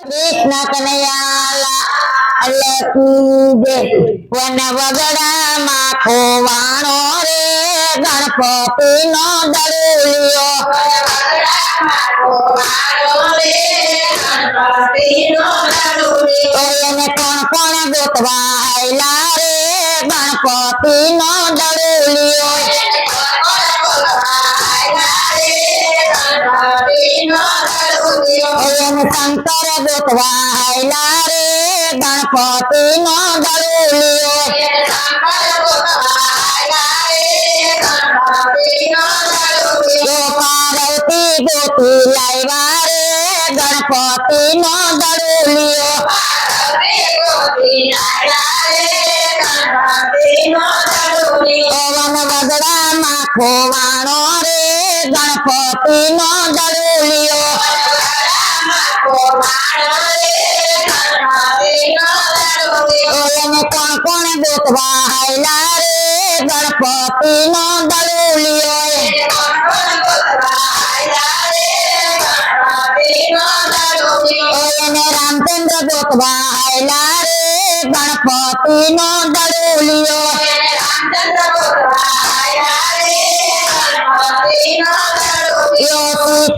કૃષ્ણ કનૈયાલા લકી દે વન વગડામાં ખોવાણો રે? ગણપતિ નો દળુલિયો એને કોણ કોણ ગોતવા આયલા રે? ગણપતિ નો દળુલિયો মন শান্তর দুতবা হাইলা রে গণপতি নদরুলিও পার্বতী জ্যোতি লাইবা রে গণপতি নদরুলিও পবন বদড়া মাখো বাণ রে গণপতি নদরু চোখ বাহাইলা রে, গণপতি নন্দলুলিয়ে ওয়েনে রামচন্দ্র চোখ বাহাইলা রে, গণপতি নন্দলুলিয়ে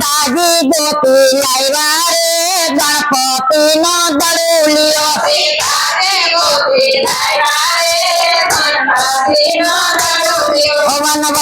তাজি জ্যোতি লাইবা রে, গণপতি নন্দলুলিয়ে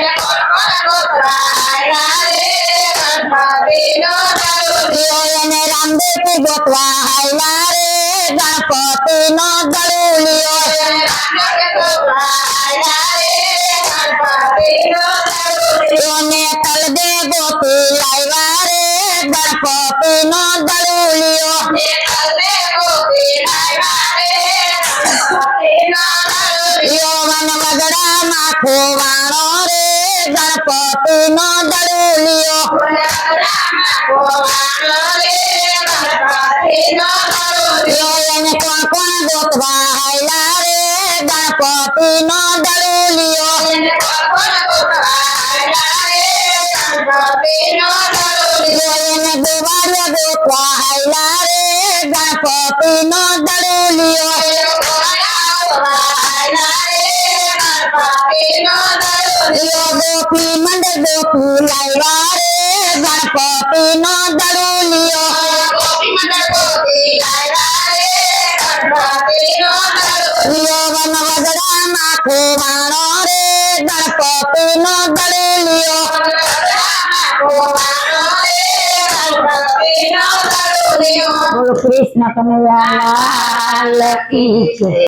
Yeah. রামদেব গোপলা হাইলা রে গণপতি নদরুলিও ওনে তল দে গোপি লাইবা রে গণপতি নদরুলিও মন মগড়া মাখো যার পথে না দাঁড়িয়ে কখন দোত ভাইলা রে? যার পথে না দাঁড়িয়ে দেবারে দোত ভাইলা রে? যার পথে না দাঁড়িয়ে फूलवारे गणपति नो दड़ूलियो यो वन वजरा माथे वाणो रे गणपति नो दड़ूलियो कृष्ण कन्हैया लाल